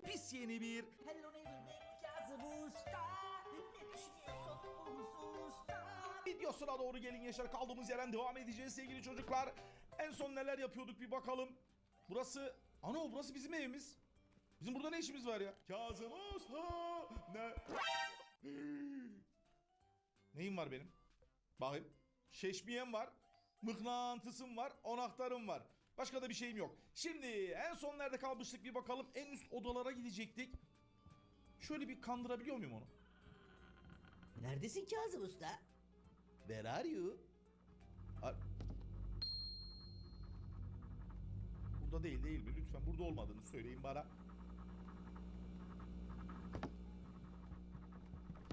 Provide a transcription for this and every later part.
pis yeni bir Hello neighbor ben Kazım Usta. Ne düşünüyorsun videosuna doğru gelin Yaşar. Kaldığımız yerden devam edeceğiz sevgili çocuklar. En son neler yapıyorduk bir bakalım. Burası... Ano burası bizim evimiz. Bizim burada ne işimiz var ya? Kazım Usta. Ne? Neyim var benim? Bakayım. Şeşmiyem var. Mıknatısım var. Anahtarım var. Başka da bir şeyim yok. Şimdi en son nerede kalmıştık bir bakalım. En üst odalara gidecektik. Şöyle bir kandırabiliyor muyum onu? Neredesin Kazım Usta? Where are you? Ar- Burada değil değil mi? Lütfen burada olmadığını söyleyin bana.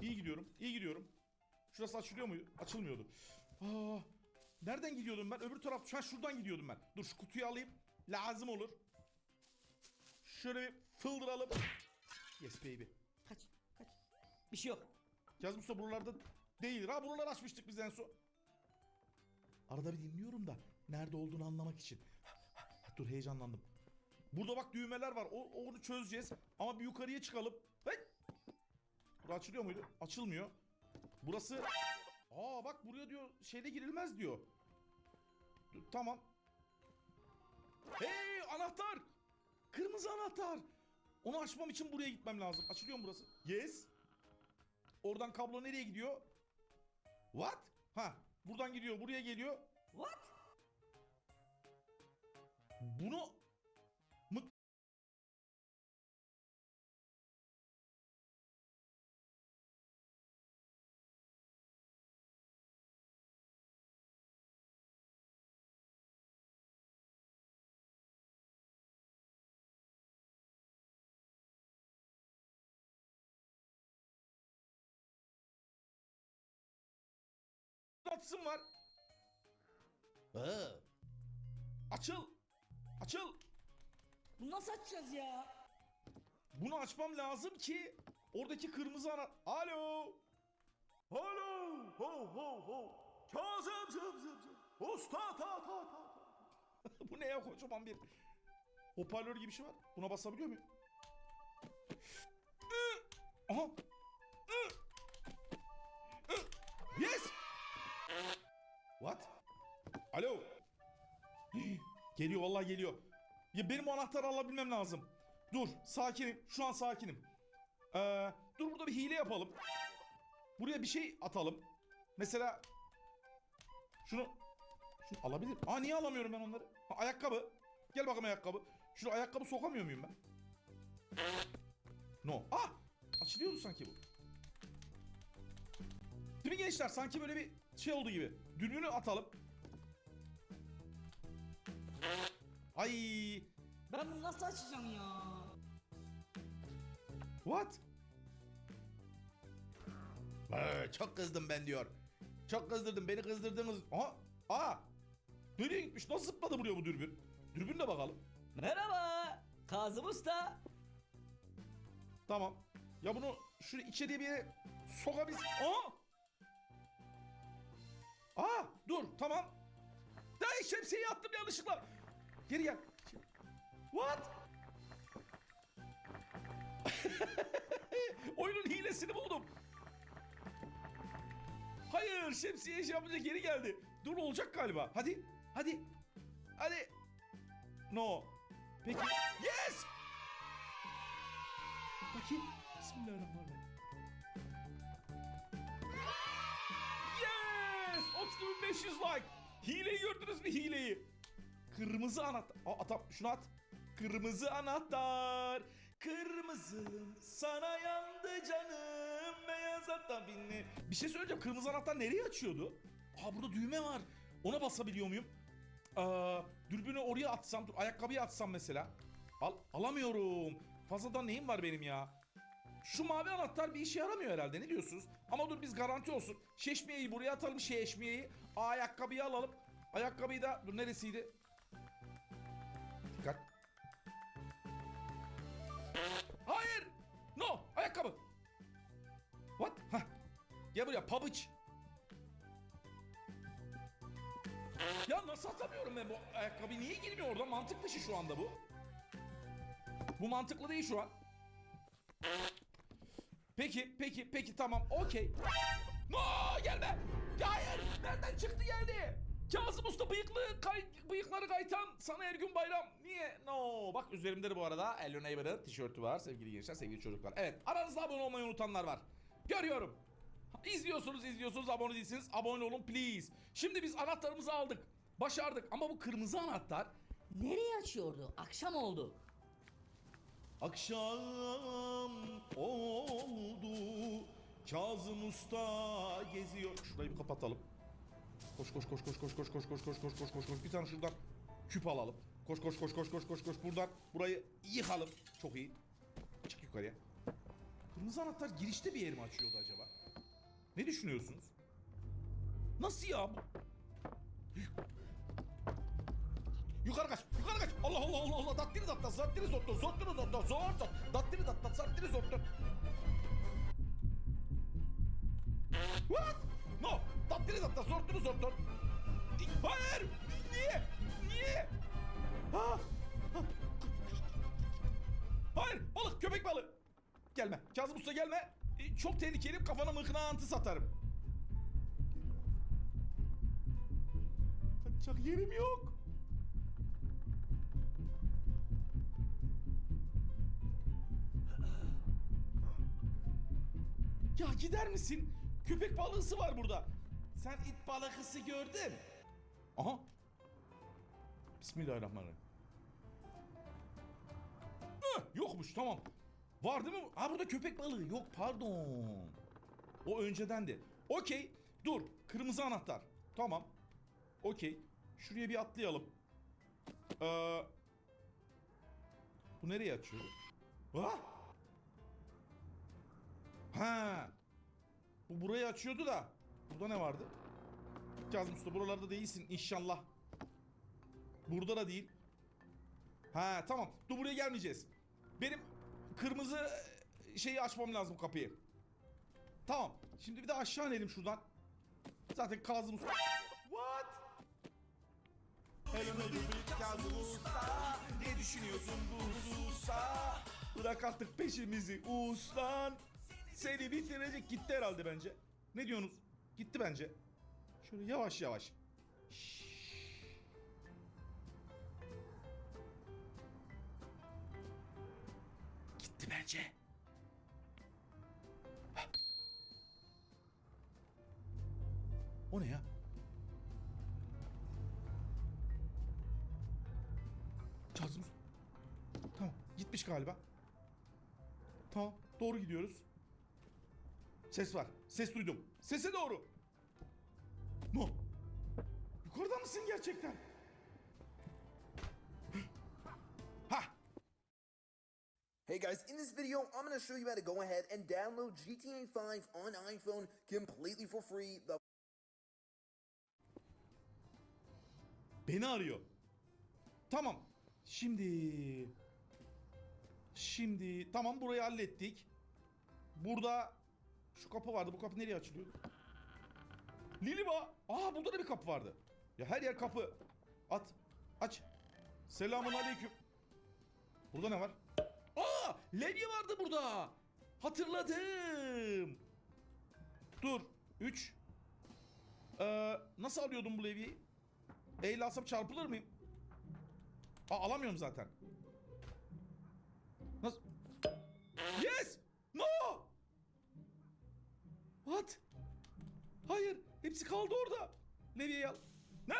İyi gidiyorum. iyi gidiyorum. Şurası açılıyor mu? Açılmıyordu. Aa, nereden gidiyordum ben? Öbür taraf. Şu an şuradan gidiyordum ben. Dur şu kutuyu alayım. Lazım olur. Şöyle bir fıldıralım. Yes baby. Kaç kaç. Bir şey yok. Kazım Usta buralarda değil. Ha buraları açmıştık biz en son. Arada bir dinliyorum da nerede olduğunu anlamak için. Dur heyecanlandım. Burada bak düğmeler var. O, onu çözeceğiz. Ama bir yukarıya çıkalım. Hey! Bura açılıyor muydu? Açılmıyor. Burası... Aa bak buraya diyor şeyle girilmez diyor. Tamam. Hey anahtar! Kırmızı anahtar. Onu açmam için buraya gitmem lazım. Açılıyor mu burası? Yes. Oradan kablo nereye gidiyor? What? Ha, buradan gidiyor, buraya geliyor. What? Bunu Atsın var. Aa. Açıl. Açıl. Bunu nasıl açacağız ya? Bunu açmam lazım ki oradaki kırmızı ana... Alo! Alo! Ho ho ho! Kazım zım zım zım! Usta ta ta ta ta! Bu ne ya kocaman bir hoparlör gibi bir şey var. Buna basabiliyor muyum? Aha! Yes! What? Alo! Geliyor vallahi geliyor. Ya benim o anahtarı alabilmem lazım. Dur sakinim. Şu an sakinim. Ee, dur burada bir hile yapalım. Buraya bir şey atalım. Mesela şunu şunu alabilir. Aa niye alamıyorum ben onları? Ha, ayakkabı. Gel bakalım ayakkabı. Şunu ayakkabı sokamıyor muyum ben? No. Ah! Açılıyordu sanki bu. Değil mi gençler? Sanki böyle bir şey oldu gibi. Dürbünü atalım. Ay! Ben bunu nasıl açacağım ya? What? Ee, çok kızdım ben diyor. Çok kızdırdım beni kızdırdınız. Aha! Aa! Nereye gitmiş? Nasıl zıpladı buraya bu dürbün? Dürbün de bakalım. Merhaba. Kazım Usta. Tamam. Ya bunu şu içeriye bir yere sokabilsin. Aa! Dur tamam. Daha şemsiyeyi attım yanlışlıkla. Geri gel. What? Oyunun hilesini buldum. Hayır şemsiye iş yapınca geri geldi. Dur olacak galiba. Hadi. Hadi. Hadi. No. Peki. Yes! Bakayım. Bismillahirrahmanirrahim. Yes! 30500 like. Hileyi gördünüz mü hileyi? Kırmızı anahtar. Aa, atam şunu at. Kırmızı anahtar. Kırmızım sana yandı canım beyaz ata binli. Bir şey söyleyeceğim. Kırmızı anahtar nereye açıyordu? Aa burada düğme var. Ona basabiliyor muyum? Aa, dürbünü oraya atsam, dur ayakkabıya atsam mesela. Al, alamıyorum. Fazladan neyim var benim ya? Şu mavi anahtar bir işe yaramıyor herhalde ne diyorsunuz? Ama dur biz garanti olsun. Şeşmiyeyi buraya atalım şeşmiyeyi. Ayakkabıyı alalım. Ayakkabıyı da dur neresiydi? Dikkat. Hayır. No ayakkabı. What? Hah. Gel buraya pabuç. Ya nasıl atamıyorum ben bu ayakkabı? Niye girmiyor orada? Mantık dışı şu anda bu. Bu mantıklı değil şu an. Peki, peki, peki tamam. Okey. No gelme. Hayır. Nereden çıktı geldi? Kazım Usta bıyıklı kay, bıyıkları kaytan sana her gün bayram. Niye? No. Bak üzerimde de bu arada Hello Neighbor'ın tişörtü var sevgili gençler, sevgili çocuklar. Evet aranızda abone olmayı unutanlar var. Görüyorum. İzliyorsunuz izliyorsunuz abone değilsiniz. Abone olun please. Şimdi biz anahtarımızı aldık. Başardık ama bu kırmızı anahtar Nereye açıyordu? Akşam oldu. Akşam oldu Kazım Usta geziyor Şurayı bir kapatalım Koş koş koş koş koş koş koş koş koş koş koş koş koş Bir tane şuradan küp alalım Koş koş koş koş koş koş koş Buradan burayı yıkalım Çok iyi Çık yukarıya Kırmızı anahtar girişte bir yer mi açıyordu acaba? Ne düşünüyorsunuz? Nasıl ya bu? Yukarı kaç, yukarı kaç. Allah Allah Allah Allah. Dattiri datta, zattiri zotto, zottiri zotto, zor zor. Dattiri datta, zattiri zotto. What? No. Dattiri datta, zottiri zotto. Hayır. Niye? Niye? Ha? Ha. Hayır. Balık, köpek balığı. Gelme. Kazım Usta gelme. E, Çok tehlikeli. Kafana mıknatıs satarım. Kaçacak yerim yok. Ya gider misin? Köpek balığısı var burada. Sen it balıkısı gördün. Aha. Bismillahirrahmanirrahim. Hıh, yokmuş tamam. Var değil mi? Ha burada köpek balığı. Yok pardon. O öncedendi. Okey. Dur. Kırmızı anahtar. Tamam. Okey. Şuraya bir atlayalım. Ee, bu nereye açıyor? Ha? Ha. Bu burayı açıyordu da. Burada ne vardı? Kazım Usta buralarda değilsin inşallah. Burada da değil. Ha tamam. Dur buraya gelmeyeceğiz. Benim kırmızı e, şeyi açmam lazım kapıyı. Tamam. Şimdi bir de aşağı inelim şuradan. Zaten Kazım Usta. What? Hello neighbor Kazım Usta. Ne düşünüyorsun bu hususta? Bırak artık peşimizi ustan. Seni bitirecek gitti herhalde bence. Ne diyorsunuz? Gitti bence. Şöyle yavaş yavaş. Şşş. Gitti bence. Hah. O ne ya? Kazım. Tamam gitmiş galiba. Tamam doğru gidiyoruz. Ses var. Ses duydum. Sese doğru. No. Yukarıda mısın gerçekten? Ha. Hey guys, in this video, I'm going to show you how to go ahead and download GTA 5 on iPhone completely for free. The Beni arıyor. Tamam. Şimdi Şimdi tamam burayı hallettik. Burada şu kapı vardı. Bu kapı nereye açılıyor? Liliba. Aa burada da bir kapı vardı. Ya her yer kapı. At. Aç. Selamun aleyküm. Burada ne var? Aa! Levye vardı burada. Hatırladım. Dur. 3. Ee, nasıl alıyordum bu levyeyi? Eyle alsam çarpılır mıyım? Aa alamıyorum zaten. Nasıl? Yes! No! What? Hayır. Hepsi kaldı orada. Levyeyi al. Ne?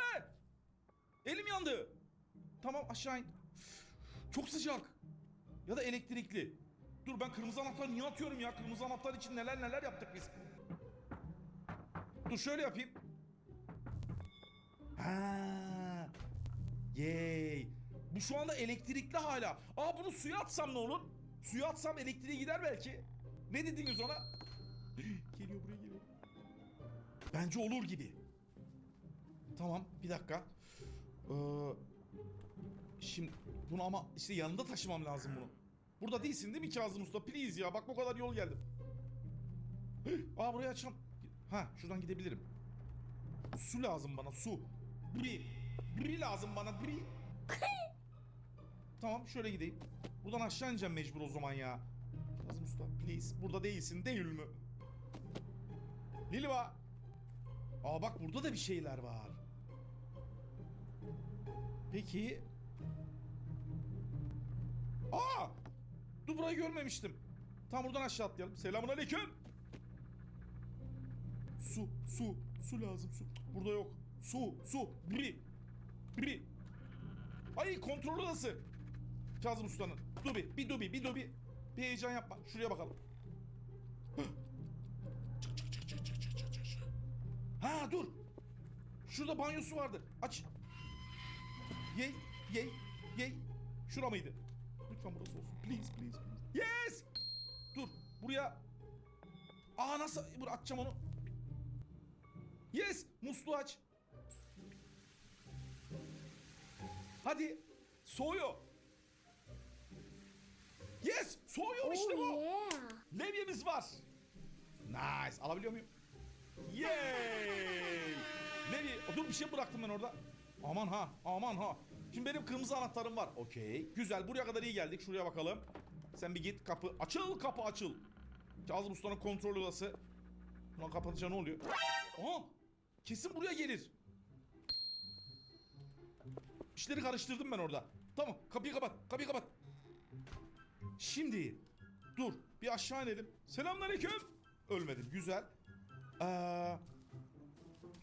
Elim yandı. Tamam aşağı in. Çok sıcak. Ya da elektrikli. Dur ben kırmızı anahtar niye atıyorum ya? Kırmızı anahtar için neler neler yaptık biz. Dur şöyle yapayım. Ha. Yay. Bu şu anda elektrikli hala. Aa bunu suya atsam ne olur? Suya atsam elektriği gider belki. Ne dediniz ona? Bence olur gibi. Tamam bir dakika. Ee, şimdi bunu ama işte yanında taşımam lazım bunu. Burada değilsin değil mi Kazım Usta? Please ya bak bu kadar yol geldim. Aa burayı açam. Ha şuradan gidebilirim. Su lazım bana su. Bri. Bri lazım bana bri. tamam şöyle gideyim. Buradan aşağı ineceğim mecbur o zaman ya. Kazım Usta please. Burada değilsin değil mi? Lilva. Aa bak burada da bir şeyler var. Peki. Aa! Dur burayı görmemiştim. Tam buradan aşağı atlayalım. Selamun aleyküm. Su, su, su lazım su. Burada yok. Su, su. Biri. Biri. Ay kontrolü nasıl? Kazım Usta'nın. Dubi, bir dubi, bir dubi. Bir heyecan yapma. Şuraya bakalım. Ha dur. Şurada banyosu vardı. Aç. Yey, yey, yey. Şura mıydı? Lütfen burası olsun. Please, please, please. Yes! Dur. Buraya. Aa nasıl? Dur açacağım onu. Yes! Musluğu aç. Hadi. Soğuyor. Yes! Soğuyor işte bu. Oh yeah. Levyemiz var. Nice. Alabiliyor muyum? Yay! Levye. Dur bir şey bıraktım ben orada. Aman ha. Aman ha. Şimdi benim kırmızı anahtarım var. Okey. Güzel. Buraya kadar iyi geldik. Şuraya bakalım. Sen bir git. Kapı. Açıl kapı açıl. Kazım Usta'nın kontrol odası. Buna kapatınca ne oluyor? Aha! Kesin buraya gelir. İşleri karıştırdım ben orada. Tamam. Kapıyı kapat. Kapıyı kapat. Şimdi dur bir aşağı inelim. Selamünaleyküm. Ölmedim güzel. Ee,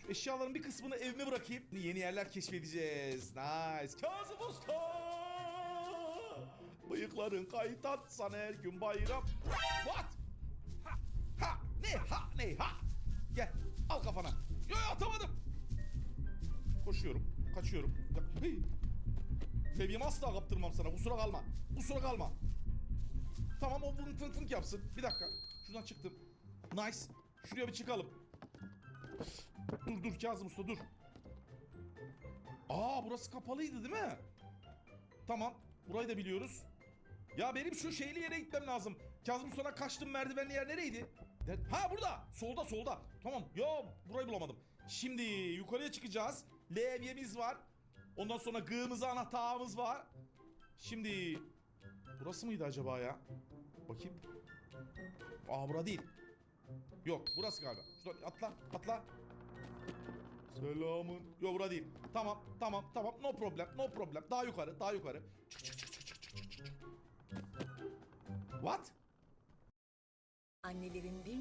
şu eşyaların bir kısmını evime bırakayım. Yeni yerler keşfedeceğiz. Nice. Kazım Usta. Bıyıkların kaytatsan her gün bayram. What? Ha, ha, ne ha ne ha. Gel al kafana. Yo atamadım. Koşuyorum. Kaçıyorum. Hey. Levyemi asla kaptırmam sana. Kusura kalma. Kusura kalma. Tamam o fınk fınk fınk yapsın. Bir dakika. Şuradan çıktım. Nice. Şuraya bir çıkalım. Dur dur Kazım Usta dur. Aa burası kapalıydı değil mi? Tamam. Burayı da biliyoruz. Ya benim şu şeyli yere gitmem lazım. Kazım Usta'na kaçtım merdivenli yer nereydi? Ner- Ha burada. Solda solda. Tamam. Ya burayı bulamadım. Şimdi yukarıya çıkacağız. Levyemiz var. Ondan sonra gığımızı anahtarımız var. Şimdi burası mıydı acaba ya? Bakayım. Aa bura değil. Yok burası galiba. Şuradan atla atla. Selamın. Yok bura değil. Tamam tamam tamam no problem no problem. Daha yukarı daha yukarı. Çık çık çık çık çık çık çık. What? Annelerin bir